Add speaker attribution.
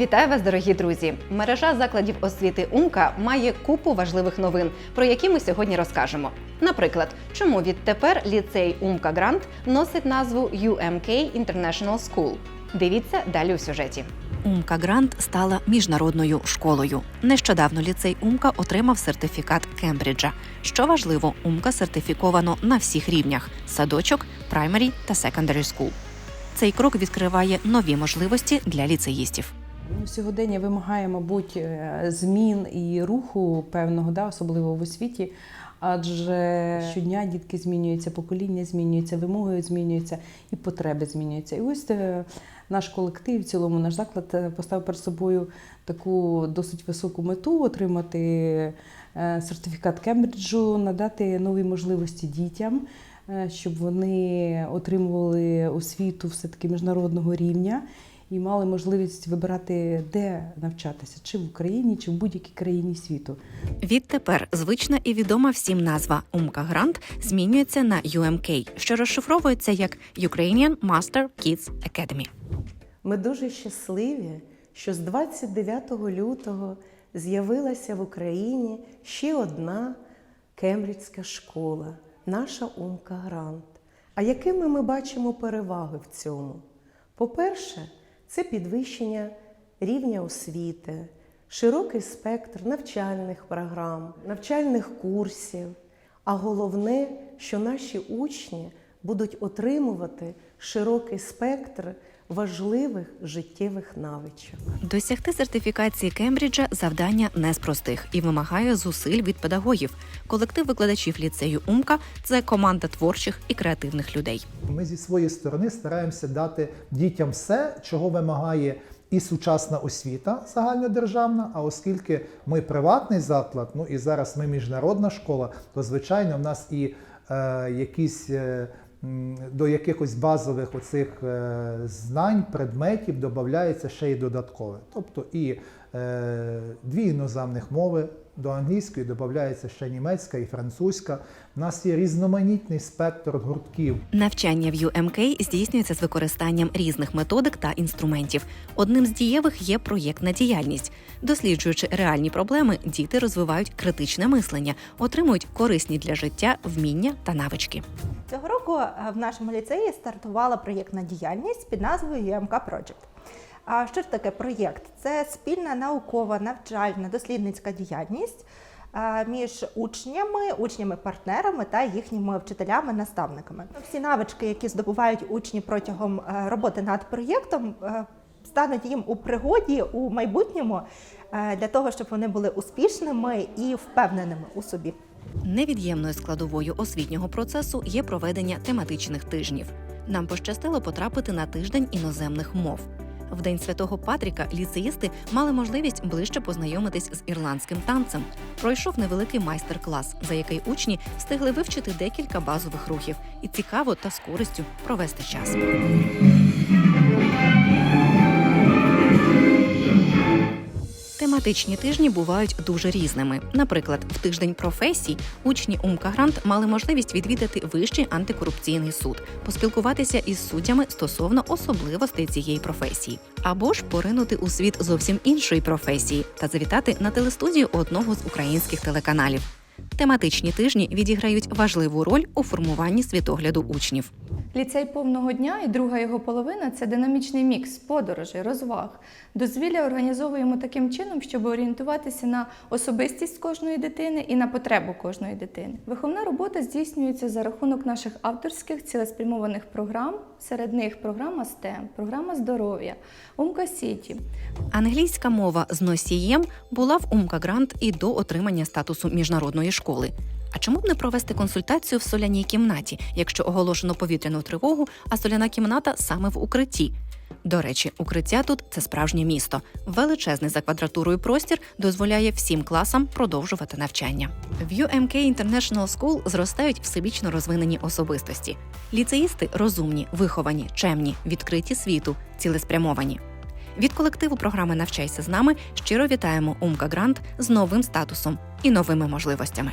Speaker 1: Вітаю вас, дорогі друзі! Мережа закладів освіти Умка має купу важливих новин, про які ми сьогодні розкажемо. Наприклад, чому відтепер ліцей Умка Грант носить назву UMK International School. Дивіться далі у сюжеті.
Speaker 2: Умка Грант стала міжнародною школою. Нещодавно ліцей Умка отримав сертифікат Кембриджа. Що важливо, Умка сертифіковано на всіх рівнях: садочок, праймері та секондарі скул. Цей крок відкриває нові можливості для ліцеїстів.
Speaker 3: Ну, Сьогодення вимагає, мабуть, е, змін і руху певного, да, особливо в освіті. Адже щодня дітки змінюються, покоління змінюються, вимоги змінюються і потреби змінюються. І ось е, наш колектив, в цілому наш заклад е, поставив перед собою таку досить високу мету отримати сертифікат Кембриджу, надати нові можливості дітям, щоб вони отримували освіту все-таки міжнародного рівня і мали можливість вибирати, де навчатися, чи в Україні, чи в будь-якій країні світу.
Speaker 2: Відтепер звична і відома всім назва Умка Грант змінюється на UMK, що розшифровується як Ukrainian Master Kids Academy.
Speaker 4: Ми дуже щасливі, що з 29 лютого з'явилася в Україні ще одна кембриджська школа, наша Умка Грант. А якими ми бачимо переваги в цьому? По-перше, це підвищення рівня освіти, широкий спектр навчальних програм, навчальних курсів. А головне, що наші учні будуть отримувати широкий спектр важливих життєвих навичок.
Speaker 2: Досягти сертифікації Кембриджа завдання не з простих і вимагає зусиль від педагогів. Колектив викладачів ліцею Умка це команда творчих і креативних людей.
Speaker 5: Ми зі своєї сторони стараємося дати дітям все, чого вимагає і сучасна освіта загальнодержавна. А оскільки ми приватний заклад, ну і зараз ми міжнародна школа, то звичайно в нас і е, якісь. е, до якихось базових оцих е, знань, предметів додається ще й додаткове. Тобто і е, дві іноземних мови, до англійської додається ще німецька і французька. У нас є різноманітний спектр гуртків.
Speaker 2: Навчання в UMK здійснюється з використанням різних методик та інструментів. Одним з дієвих є проєктна діяльність. Досліджуючи реальні проблеми, діти розвивають критичне мислення, отримують корисні для життя вміння та навички.
Speaker 6: Цього року е, в нашому ліцеї стартувала проєктна діяльність під назвою UMK Project. А що ж таке проєкт? Це спільна наукова, навчальна, дослідницька діяльність між учнями, учнями-партнерами та їхніми вчителями, наставниками. Всі навички, які здобувають учні протягом е, роботи над проєктом, е, стануть їм у пригоді у майбутньому е, для того, щоб вони були успішними і впевненими у собі.
Speaker 2: Невід'ємною складовою освітнього процесу є проведення тематичних тижнів. Нам пощастило потрапити на тиждень іноземних мов. В день святого Патріка ліцеїсти мали можливість ближче познайомитись з ірландським танцем. Пройшов невеликий майстер-клас, за який учні встигли вивчити декілька базових рухів і цікаво та з користю провести час. Тематичні тижні бувають дуже різними. Наприклад, в тиждень професій учні Умка Грант мали можливість відвідати вищий антикорупційний суд, поспілкуватися із суддями стосовно особливостей цієї професії, або ж поринути у світ зовсім іншої професії та завітати на телестудію одного з українських телеканалів. Тематичні тижні відіграють важливу роль у формуванні світогляду учнів.
Speaker 7: Ліцей повного дня і друга його половина це динамічний мікс подорожей, розваг. Дозвілля організовуємо таким чином, щоб орієнтуватися на особистість кожної дитини і на потребу кожної дитини. Виховна робота здійснюється за рахунок наших авторських цілеспрямованих програм. Серед них програма STEM, програма здоров'я, Умка Сіті.
Speaker 2: Англійська мова з носієм була в Умка Грант і до отримання статусу міжнародної школи. А чому б не провести консультацію в соляній кімнаті, якщо оголошено повітряну тривогу, а соляна кімната саме в укритті? До речі, укриття тут це справжнє місто. Величезний за квадратурою простір дозволяє всім класам продовжувати навчання. В UMK International School зростають всебічно розвинені особистості. Ліцеїсти розумні, виховані, чемні, відкриті світу, цілеспрямовані. Від колективу програми Навчайся з нами щиро вітаємо Умка Грант з новим статусом і новими можливостями.